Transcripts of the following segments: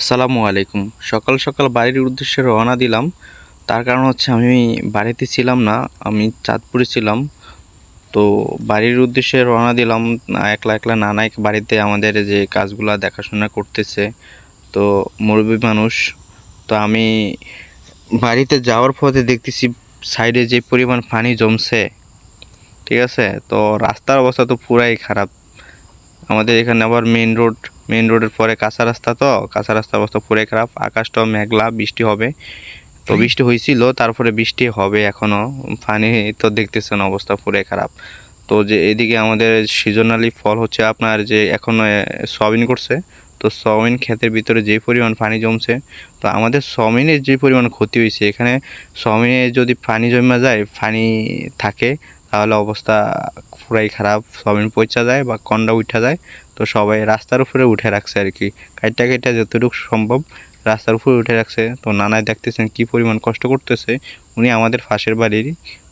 আসসালামু আলাইকুম। সকাল সকাল বাড়ির উদ্দেশ্যে রওনা দিলাম। তার কারণ হচ্ছে আমি বাড়িতে ছিলাম না, আমি চাঁদপুরে ছিলাম। তো বাড়ির উদ্দেশ্যে রওনা দিলাম, একলা একলা নানা এক বাড়িতে আমাদের যে কাজগুলো দেখাশোনা করতেছে। তো মুরব্বী মানুষ, তো আমি বাড়িতে যাওয়ার পথে দেখতেছি সাইডে যে পরিমাণ পানি জমছে, ঠিক আছে? তো রাস্তার অবস্থা তো পুরাই খারাপ। আমাদের এখানে আবার মেন রোড মেন রোডের পরে কাঁচা রাস্তা তো কাঁচা রাস্তার অবস্থা পুরাই খারাপ আকাশটাও মেঘলা বৃষ্টি হবে। তো বৃষ্টি হয়েছিল তারপরে বৃষ্টি হবে এখনও পানি তো দেখতেছেন অবস্থা পুরাই খারাপ। তো যে এদিকে আমাদের সিজনালি ফল হচ্ছে আপনার যে এখন সয়াবিন করছে। তো সয়াবিন ক্ষেতের ভিতরে যে পরিমাণ পানি জমছে তো আমাদের সয়াবিনের যে পরিমাণ ক্ষতি হয়েছে এখানে সয়াবিনে যদি পানি জমা যায় পানি থাকে তাহলে অবস্থা পুরাই খারাপ। সয়াবিন পচা যায় বা কন্ডা উঠা যায়। তো সবাই রাস্তার উপরে উঠে রাখছে আর কি। কাইটা কাইটা যতটুকু সম্ভব রাস্তার উপরে উঠে রাখছে। তো নানায় দেখতেছেন কি পরিমাণ কষ্ট করতেছে। উনি আমাদের ফাঁসের বাড়ির,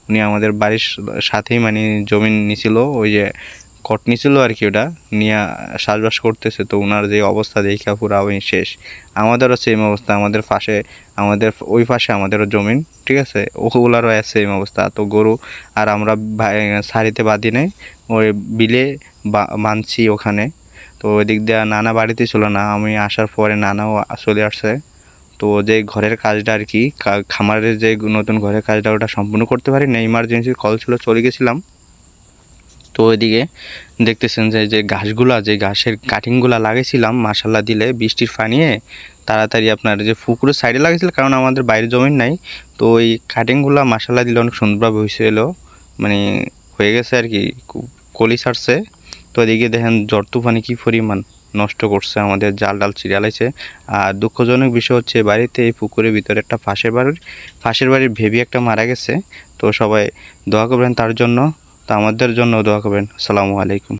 উনি আমাদের বাড়ির সাথেই মানে জমি নিছিল, ওই যে কট ছিল আর কি ওটা, নিয়ে চাষবাস করতেছে। তো ওনার যে অবস্থা দেখা পুরো আমি শেষ। আমাদেরও সেম অবস্থা, আমাদের পাশে, আমাদের ওই পাশে আমাদেরও জমিন, ঠিক আছে? ওগুলারও সেম অবস্থা। তো গরু আর আমরা সারিতে বাঁধি নেই। ওই বিলে বাঁধছি ওখানে। তো ওই দিক দিয়ে নানা বাড়িতে ছিল না। আমি আসার পরে নানাও চলে আসছে। তো যে ঘরের কাজটা আর কি খামারের যে নতুন ঘরের কাজটা ওটা সম্পূর্ণ করতে পারি না ইমার্জেন্সি কল ছিল, চলে গেছিলাম। তো ওইদিকে দেখতেছেন যে যে ঘাসগুলা, যে ঘাসের কাটিংগুলা লাগিয়েছিলাম মাসাল্লা দিলে বৃষ্টির পানিয়ে তাড়াতাড়ি আপনার যে পুকুরের সাইডে লাগিয়েছিল কারণ আমাদের বাইরে জমিন নাই, তো ওই কাটিংগুলা মাসাল্লা দিলে অনেক সুন্দরভাবে হয়েছিল মানে হয়ে গেছে আর কি কলি ছাড়ছে। তো এদিকে দেখেন জ্বর তুফানি কী পরিমাণ নষ্ট করছে, আমাদের জাল ডাল চিরালাইছে আর দুঃখজনক বিষয় হচ্ছে বাড়িতে, এই পুকুরের ভিতরে একটা পাশের বাড়ির পাশের বাড়ির ভেবি একটা মারা গেছে, তো সবাই দোয়া করবেন তার জন্য। তো আমাদের জন্য দোয়া করবেন। আসসালামু আলাইকুম।